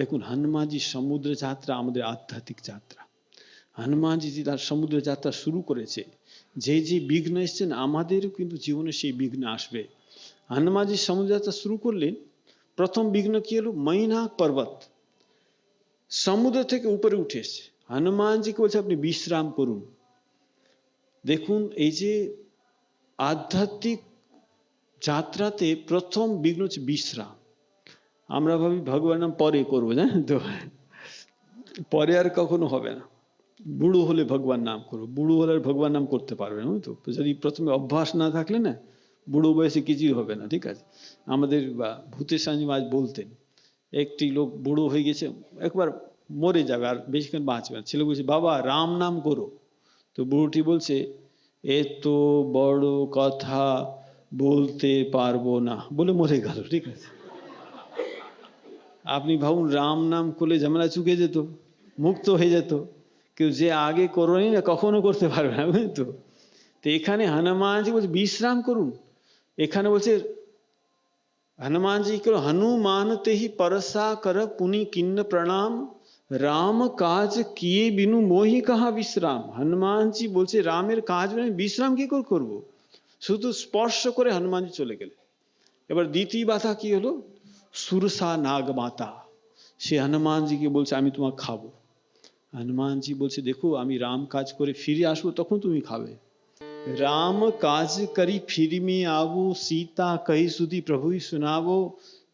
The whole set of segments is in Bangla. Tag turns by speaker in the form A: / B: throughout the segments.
A: দেখুন, হনুমানজি সমুদ্র যাত্রা আমাদের আধ্যাত্মিক যাত্রা। হনুমানজি যে তার সমুদ্র যাত্রা শুরু করেছে, যে যে বিঘ্ন এসছেন আমাদেরও কিন্তু জীবনে সেই বিঘ্ন আসবে। হনুমানজি সমুদ্র যাত্রা শুরু করলেন, প্রথম বিঘ্ন কি হলো? মৈনা পর্বত। সমুদ্র থেকে উপরে উঠে এসছে। হনুমানজিকে বলছে, আপনি বিশ্রাম করুন। দেখুন, এই যে আধ্যাত্মিক যাত্রাতে প্রথম বিঘ্ন হচ্ছে বিশ্রাম। আমরা ভাবি, ভগবান নাম পরে করব। জানেন তো? পরে আর কখনো হবে না। বুড়ো হলে ভগবান নাম করব। বুড়ো হলে আর ভগবান নাম করতে পারবে না তো যদি প্রথমে অভ্যাস না থাকলে না, বুড়ো বয়সে কিছুই হবে না, ঠিক আছে? আমাদের ভূতের স্বামী আজ বলতেন, একটি লোক বুড়ো হয়ে গেছে, একবার মরে যাবে, আর বেশিক্ষণ বাঁচবে না। ছেলে বলছে, বাবা, রাম নাম করো। তো বুড়োটি বলছে, এত বড় কথা বলতে পারব না। বলে মরে গেল, ঠিক আছে? আপনি ভাবুন, রাম নাম করলে ঝামেলা চুকে যেত, মুক্ত হয়ে যেত। কেউ যে আগে করোনি না, কখনো করতে পারবে না বুঝলি তো? তো এখানে হনুমানজি বলছে, বিশ্রাম করুন। এখানে বলছে, হনুমানজি করো হনুমানতে হি পরসা কর পুনি কিন্ন প্রণাম, রাম কাজ কিয়ে বিনু মোহি কাহা বিশ্রাম। হনুমানজি বলছে, রামের কাজ মানে বিশ্রাম কি করে করব? শুধু স্পর্শ করে হনুমানজি চলে গেলে এবার দ্বিতীয় বাধা কি হলো? सुरसा नाग माता से हनुमान जी के बोल आमी तुम्हारा खाबो। हनुमान जी बोल देखो, आमी राम काज करे फिर आसब तक तुम खावे राम काज करी फिर में आवो, सीता कही सुधी प्रभु ही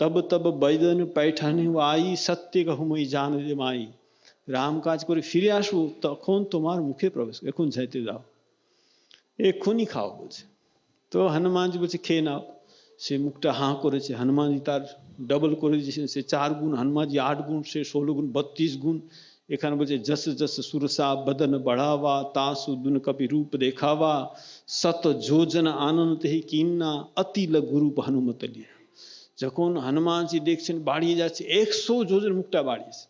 A: तब तब बैदन पैठन आई, सत्य कहू मई जान जे माई। राम काज करे फिर आसब तक तुम्हार मुखे प्रवेश एखन जाते जाओ। एखन ही खाओ बोल तो हनुमान जी बोलते खे नाओ। সে মুখটা হাঁ করেছে হনুমানজি তার ডবল করে দিয়েছেন সে চার গুণ হনুমানজি আট গুণ সে ষোলো গুণ বত্রিশ গুণ এখানে বলছে যস যস সুরসা বদন বড়াবা তাসু দুন কবি রূপ দেখাবা সত যোজন আনন্দ হি কিমনা অতিল গুরূপ হনুমত লিয়া যখন হনুমানজি দেখছেন বাড়িয়ে যাচ্ছে একশো যোজন মুখটা বাড়িয়েছে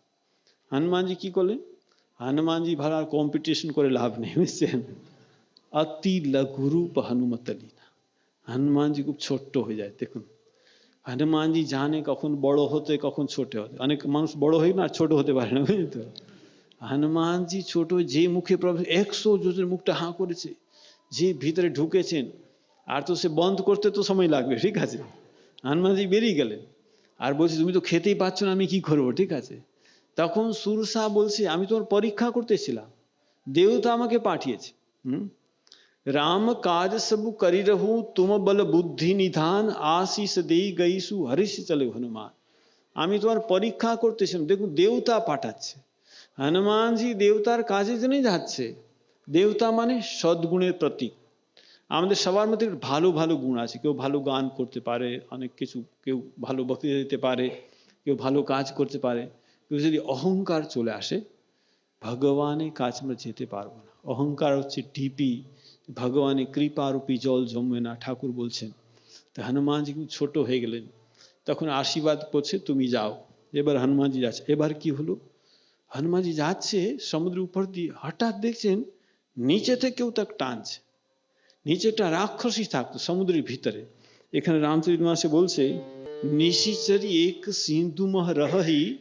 A: হনুমানজি কি করলেন হনুমানজি ভাড়ার কম্পিটিশন করে লাভ নেই বুঝছেন অতি লঘুরূপ হনুমতলী লীনা হনুমানজি খুব ছোট্ট হয়ে যায়, দেখুন। হনুমানজি জানে কখন বড় হতে, কখন ছোট হতে। অনেক মানুষ বড় হয়ে না ছোট হতে পারে না বুঝলি তো? হনুমানজি ছোট, যে মুখে প্রবেশ, একশো জনের মুখটা হাঁ করেছে, যে ভিতরে ঢুকেছেন, আর তো সে বন্ধ করতে তো সময় লাগবে, ঠিক আছে? হনুমানজি বেরিয়ে গেলেন, আর বলছে, তুমি তো খেতেই পাচ্ছ না, আমি কি করব? ঠিক আছে? তখন সুরসা বলছে, আমি তোমার পরীক্ষা করতেছিলাম দেবতা আমাকে পাঠিয়েছে। হুম? રામ કાજ સબુ કરી રહું তুম বল বুদ্ধি নিধান আশিস দেই গইসু হরিশ চলে হনুমান আমি তোমার পরীক্ষা করতেছিলাম দেখুন দেবতা পাঠাচ্ছে। হনুমানজি দেবতার কাজে জন্য যাচ্ছে। দেবতা মানে সদ্গুণের প্রতীক। আমাদের সবার মধ্যে ভালো ভালো গুণ আছে। কেউ ভালো গান করতে পারে, অনেক কিছু কেউ ভালো বক্তৃতা দিতে পারে, কেউ ভালো কাজ করতে পারে। কেউ যদি অহংকার চলে আসে, ভগবানের কাজ আমরা যেতে পারব না। অহংকার হচ্ছে ঢিপি ভগবানের কৃপারূপী জল জমবে না। ঠাকুর বলছেন, তা হনুমানজি ছোট হয়ে গেলেন, তখন আশীর্বাদ করছে, তুমি যাও। এবার হনুমানজি যাচ্ছে। এবার কি হলো? হনুমানজি যাচ্ছে, সমুদ্রের উপর দিয়ে হঠাৎ দেখছেন, নিচে থেকেও তাকে টানছে। নিচেটা রাক্ষসী থাকতো সমুদ্রের ভিতরে। এখানে রামচরিত মাসে বলছে, নিশিচরি এক সিন্ধুমহ রহি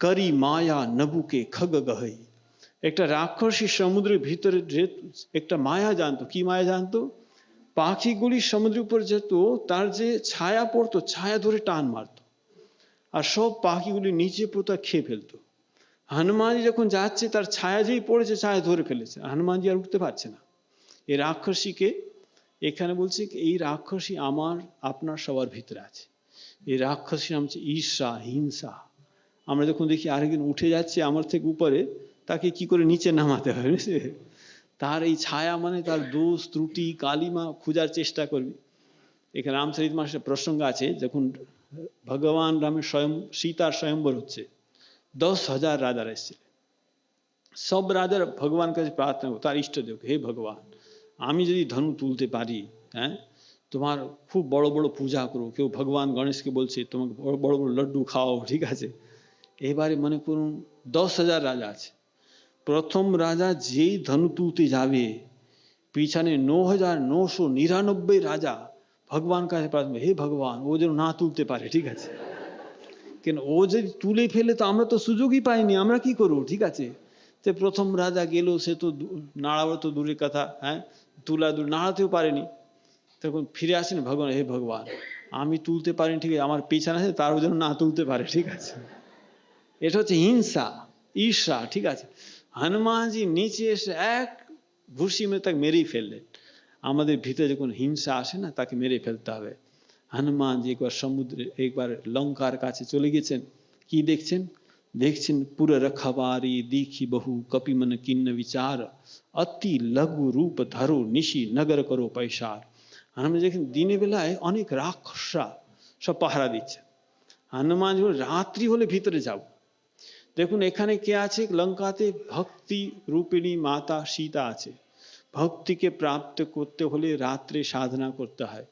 A: করি মায়া নবুকে খগ গহই একটা রাক্ষসী সমুদ্রের ভিতরে একটা মায়া জানতো, কি মায়া জানতো? পাখিগুলি সমুদ্রের উপর যেত, তার যে ছায়া পড়তো, ছায়া ধরে টান মারত। আর সব পাখিগুলি নিচে পড়তো খেয়ে ফেলতো। হনুমানজি যখন যাচ্ছে, তার ছায়া যেই পড়েছে, ছায়া ধরে ফেলেছে। হনুমানজি আর উঠতে পারছে না। এই রাক্ষসীকে, এখানে বলছে এই রাক্ষসী আমার, আপনার সবার ভিতরে আছে। এই রাক্ষসী নাম হচ্ছে ঈর্ষা, হিংসা। আমরা যখন দেখি আরেকদিন উঠে যাচ্ছে আমার থেকে উপরে তাকে কি করে নিচে নামাতে হবে? তার এই ছায়া মানে তার দোষ, ত্রুটি, কালিমা খোঁজার চেষ্টা করবি। এখানে রামচরিত মাসের প্রসঙ্গ আছে, যখন ভগবান রামের স্বয়ং, সীতার স্বয়ম্বর হচ্ছে, দশ হাজার রাজারা এসছে সব রাজার ভগবান কাছে প্রার্থনা তার ইষ্টদেব হে ভগবান, আমি যদি ধনু তুলতে পারি হ্যাঁ তোমার খুব বড় বড় পূজা করো, কেউ ভগবান গণেশকে বলছে, তোমাকে বড় বড় লড্ডু খাও ঠিক আছে? এবারে মনে করুন দশ হাজার রাজা আছে। প্রথম রাজা যেই ধনু তুলতে যাবে, পিছনে ন হাজার নশো নিরানব্বই রাজা ভগবান কাছে প্রার্থনা, হে ভগবান, ও যেন না তুলতে পারে, ঠিক আছে? কেন, ও যদি তুলে ফেলে তো আমরা তো সুযোগই পাইনি, আমরা কি করব, ঠিক আছে? তো প্রথম রাজা গেল, সে তো নাড়াবো তো দূরের কথা হ্যাঁ? তুলা দূর, নাড়াতেও পারেনি। তখন ফিরে আসেন, ভগবান, হে ভগবান, আমি তুলতে পারিনি, ঠিক আছে? আমার পেছনে আছে তার জন্য না তুলতে পারে, ঠিক আছে? এটা হচ্ছে হিংসা, ঈর্ষা, ঠিক আছে? হনুমানজি নিচে এসে এক ঘুষি মেরে তাকে মেরেই ফেললেন আমাদের ভিতরে যখন হিংসা আসে না তাকে মেরে ফেলতে হবে হনুমানজি একবার সমুদ্রে একবার লঙ্কার কাছে চলে গেছেন কি দেখছেন দেখছেন পুর রখবারি দীখি বহু কপিমন কিন্ন বিচার অতি লঘু রূপ ধরো নিশি নগর করো পৈসার হনুমান দেখেন দিনের বেলায় অনেক রাক্ষসরা সব পাহারা দিচ্ছে হনুমান যখন রাত্রি হলে ভিতরে যাব দেখুন এখানে কে আছে? লঙ্কাতে ভক্তি রূপিণী মাতা সীতা আছে। ভক্তিকে প্রাপ্ত করতে হলে রাত্রে সাধনা করতে হয়।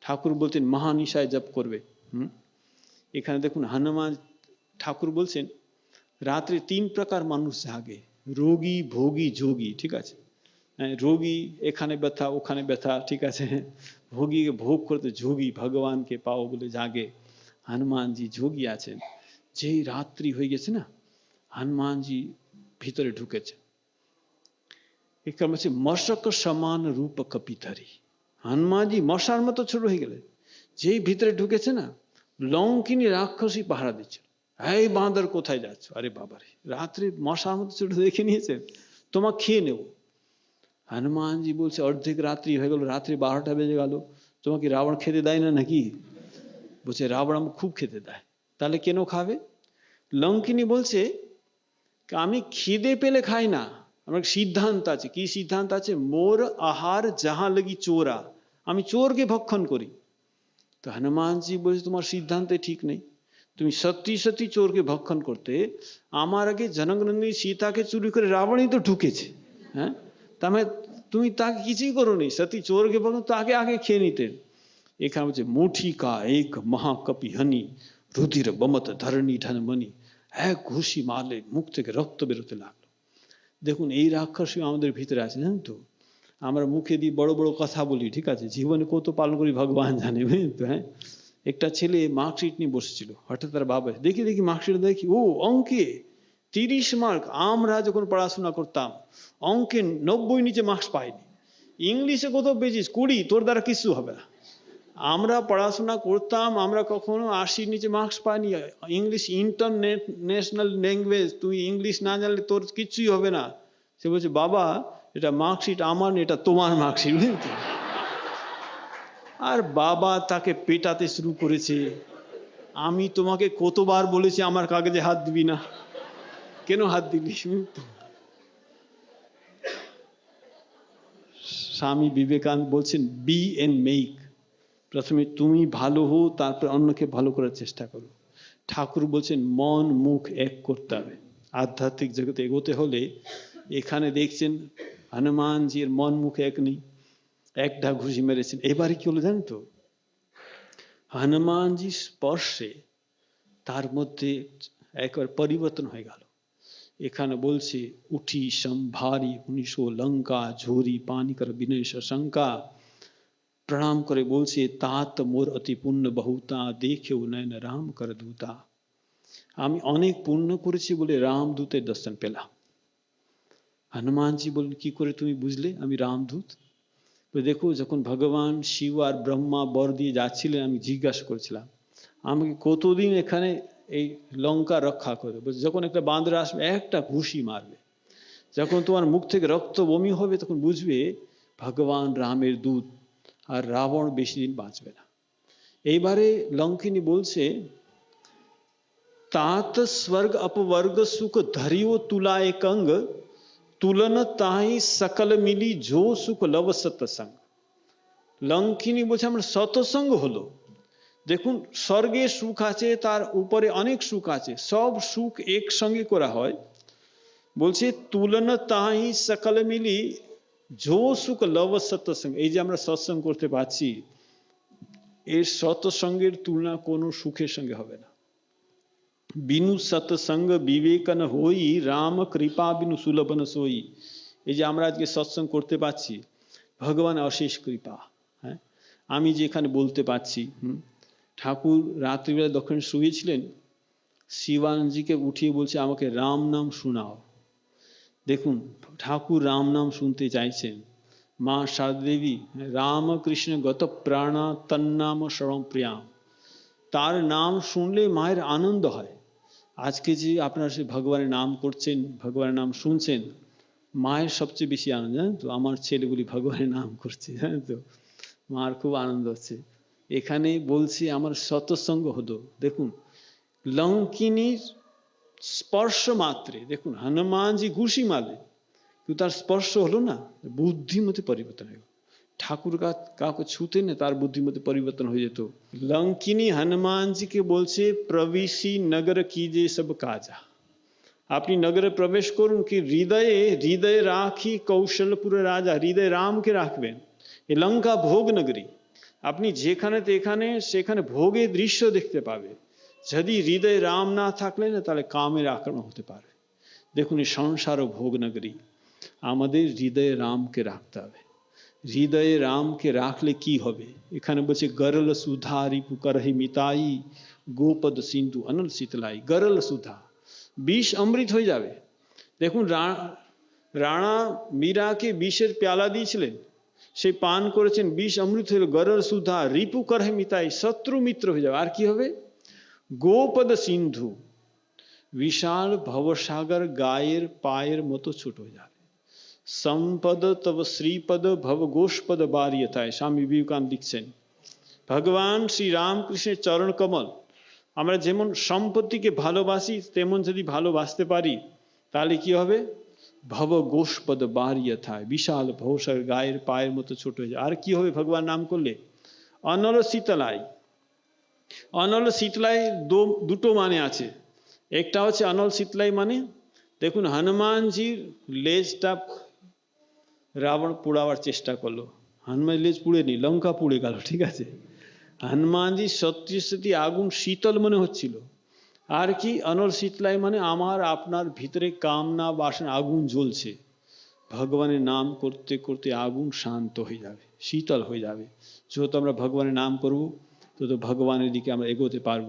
A: ঠাকুর বলছেন মহানিশায় জপ করবে। হুম? এখানে দেখুন হনুমান ঠাকুর বলছেন রাত্রে তিন প্রকার মানুষ জাগে। রোগী ভোগী যোগী ঠিক আছে? হ্যাঁ, রোগী এখানে ব্যথা ওখানে ব্যথা ঠিক আছে? ভোগীকে ভোগ করতে যোগী ভগবানকে পাও বলে জাগে। হনুমানজি যোগী আছেন। যেই রাত্রি হয়ে গেছে না হনুমানজি ভিতরে ঢুকেছে এখানে হচ্ছে মশক সমান রূপ কপিধারী হনুমানজি মশার মতো ছোট হয়ে গেলেন যেই ভিতরে ঢুকেছে না লঙ্কিনী রাক্ষসী পাহারা দিচ্ছে এই বাঁদর কোথায় যাচ্ছ আরে বাবারে রাত্রে মশার মতো ছোট দেখে নিয়েছেন তোমার খেয়ে নেব হনুমানজি বলছে অর্ধেক রাত্রি হয়ে গেল রাত্রি বারোটা বেজে গেল তোমাকে রাবণ খেতে দেয় না নাকি বলছে রাবণ খুব খেতে দেয় তাহলে কেন খাবে লঙ্কিনী বলছে আমি খিদে পেলে খাই না। আমার সিদ্ধান্ত আছে। কি সিদ্ধান্ত আছে? মোর আহার যাহা লাগি চোরা, আমি চোরকে ভক্ষণ করি। তো হনুমানজি বলছে, তোমার সিদ্ধান্তে ঠিক নেই। তুমি সত্যি সত্যি চোরকে ভক্ষণ করতে, আমার আগে জনগণনী সীতাকে চুরি করে রাবণই তো ঢুকেছে। হ্যাঁ? তাহলে তুমি তাকে কিছুই করো করোনি। সত্যি চোরকে ভক্ষণ, তাকে আগে খেয়ে নিতেন এখানে বলছে মুঠি কা এক মহাকপি হনি, রুধির বমত ধরণী ঢন মনি এক ঘুষি মারলে মুখ থেকে রক্ত বেরোতে লাগল। দেখুন, এই রাক্ষসী আমাদের ভিতরে আছে, জানেন তো? আমরা মুখে দিয়ে বড় বড় কথা বলি, ঠিক আছে? জীবনে কত পালন করি, ভগবান জানে তো হ্যাঁ? একটা ছেলে মার্কশিট নিয়ে বসেছিল, হঠাৎ তার বাবা দেখি দেখি মার্কশিট দেখি। ও, অঙ্কে, তিরিশ মার্ক, আমরা যখন পড়াশোনা করতাম, অঙ্কে নব্বই নিচে মার্কস পাইনি। ইংলিশে কত পেয়েছিস কুড়ি, তোর দ্বারা কিছু হবে না। আমরা পড়াশোনা করতাম, আমরা কখনো আশির নিচে মার্কস পাইনি। ইংলিশ ইন্টারন্যাশনাল ল্যাঙ্গুয়েজ তুই ইংলিশ না জানলে তোর কিছুই হবে না। সে বলছে, বাবা, এটা মার্কশিট আমার এটা তোমার মার্কশিট বুঝলি তো? আর বাবা তাকে পেটাতে শুরু করেছে। আমি তোমাকে কতবার বলেছি আমার কাগজে হাত দিবি না। কেন হাত দিলি স্বামী বিবেকানন্দ বলছেন বি এন মেক প্রথমে তুমি ভালো হো তারপর অন্যকে ভালো করার চেষ্টা করো। ঠাকুর বলছেন, মন, মুখ এক করতে হবে। আধ্যাত্মিক জগতে এগোতে হলে এখানে দেখছেন, হনুমানজির মন, মুখ এক নেই। একটা ঘুষি মেরেছেন। এবারে কি হলো জানেন তো? হনুমানজি স্পর্শে তার মধ্যে একবার পরিবর্তন হয়ে গেল। এখানে বলছে, উঠি, সম্ভারি উনিশো লঙ্কা, ঝোরি, পানি কর, বিনয় শঙ্কা প্রণাম করে বলছে তাত মোর অতি পুণ্য বহুতা দেখেও নয়ন রাম কর দূতা আমি অনেক পুণ্য করেছি বলে রামদূতের দর্শন পেলাম হনুমানজি বললেন কি করে তুমি বুঝলে আমি রামদূত তো দেখো যখন ভগবান শিব আর ব্রহ্মা বর দিয়ে যাচ্ছিলেন আমি জিজ্ঞাসা করেছিলাম আমাকে কতদিন এখানে এই লঙ্কা রক্ষা করে বলছে, যখন একটা বাঁদর আসবে একটা ঘুষি মারবে যখন তোমার মুখ থেকে রক্ত বমি হবে তখন বুঝবে ভগবান রামের দূত আর রাবণ বেশি দিন বাঁচবে না এইবারে লঙ্কিনী বলছে तात स्वर्ग अपवर्ग सुख धरियो तुला एक अंग তুলন তাই সকল মিলি জো সুখ লব সৎসঙ্গ লঙ্কিনী বলছে আমার সৎসঙ্গ হলো দেখুন স্বর্গে সুখ আছে তার উপরে অনেক সুখ আছে সব সুখ একসঙ্গে করা হয় বলছে তুলন তাই সকল মিলি জো সুখ সৎসঙ্গ এই যে আমরা সৎসঙ্গ করতে পারছি, এর সৎসঙ্গের তুলনা কোনো সুখের সঙ্গে হবে না। বিনু সৎসঙ্গ বিবেকন হই, রাম কৃপা বিনু সুলভন সই। এই যে আমরা আজকে সৎসঙ্গ করতে পারছি, ভগবান অশেষ কৃপা হ্যাঁ? আমি যে এখানে বলতে পারছি ঠাকুর রাত্রিবেলা দক্ষিণ শুয়েছিলেন শিবানজিকে উঠিয়ে বলছে, আমাকে রাম নাম শোনাও। দেখুন, ঠাকুর রাম নাম শুনতে চাইছেন। মা সারদেবী রামকৃষ্ণ গত প্রাণা তন্নাম শরম প্রিয়াম। তার নাম শুনলে মায়ের আনন্দ হয়। আজকে যে আপনারা সে ভগবানের নাম করছেন, ভগবানের নাম শুনছেন, মায়ের সবচেয়ে বেশি আনন্দ, জানেন তো? আমার ছেলেগুলি ভগবানের নাম করছে, জানেন তো? মার খুব আনন্দ হচ্ছে। এখানে বলছি, আমার সৎসঙ্গ হতো দেখুন, লঙ্কিনীর স্পর্শ মাত্রে, দেখুন হনুমানজি ঘুষি মারলেন, কিন্তু তার স্পর্শ হলো না বুদ্ধিমতে পরিবর্তন হয়ে গেল। ঠাকুর কাউকে ছুতে না, তার বুদ্ধিমতে পরিবর্তন হয়ে যেত। লঙ্কিনী হনুমানজিকে বলছে, প্রবেশী নগর যে সব কাজা? আপনি নগরে প্রবেশ করুন, কি হৃদয়ে হৃদয়ে রাখি কৌশলপুর রাজা, হৃদয় রামকে রাখবেন। এ লঙ্কা ভোগ নগরী। আপনি যেখানে এখানে সেখানে ভোগের দৃশ্য দেখতে পাবে। যদি হৃদয়ে রাম না থাকলে না তাহলে কামের আক্রমণ হতে পারে দেখুন এই সংসার ও ভোগ নগরী আমাদের হৃদয়ে রামকে রাখতে হবে হৃদয়ে রামকে রাখলে কি হবে এখানে বলছে গরল সুধা রিপু করহি মিতাই গোপদ সিন্ধু অনল শীতলাই গরল সুধা বিষ অমৃত হয়ে যাবে দেখুন রানা মীরাকে বিষের পেয়ালা দিয়েছিলেন সে পান করেছেন বিষ অমৃত হইল গরল সুধা রিপু করহে মিতাই শত্রু মিত্র হয়ে যাবে আর কি হবে গোপদ সিন্ধু, বিশাল ভবসাগর গায়ের পায়ের মতো ছোট হয়ে যাবে। সম্পদ তব শ্রীপদ, ভব গোষ্পদ বারিয়তায়। স্বামী বিবেকানন্দ লিখছেন, ভগবান শ্রী রামকৃষ্ণের চরণ কমল। আমরা যেমন সম্পত্তিকে ভালোবাসি, তেমন যদি ভালোবাসতে পারি, তাহলে কি হবে? ভব গোষ্পদ বারিয়থায় বিশাল ভৌসাগর গায়ের পায়ের মতো ছোট হয়ে যায় আর কি হবে ভগবান নাম করলে? অনল শীতলাই অনল শীতলাই দুটো মানে আছে। একটা হচ্ছে অনল শীতলাই মানে দেখুন, হনুমানজির লেজটা রাবণ পোড়াবার চেষ্টা করল। হনুমান লেজ পুড়ে নি লঙ্কা পুড়ে গেল, ঠিক আছে? হনুমানজি সত্যি সত্যি আগুন শীতল মনে হচ্ছিল। আর কি, অনল শীতলাই মানে আমার, আপনার ভিতরে কামনা, বাসনা, আগুন জ্বলছে। ভগবানের নাম করতে করতে আগুন শান্ত হয়ে যাবে, শীতল হয়ে যাবে। যেহেতু আমরা ভগবানের নাম করব তত ভগবানের দিকে আমরা এগোতে পারব।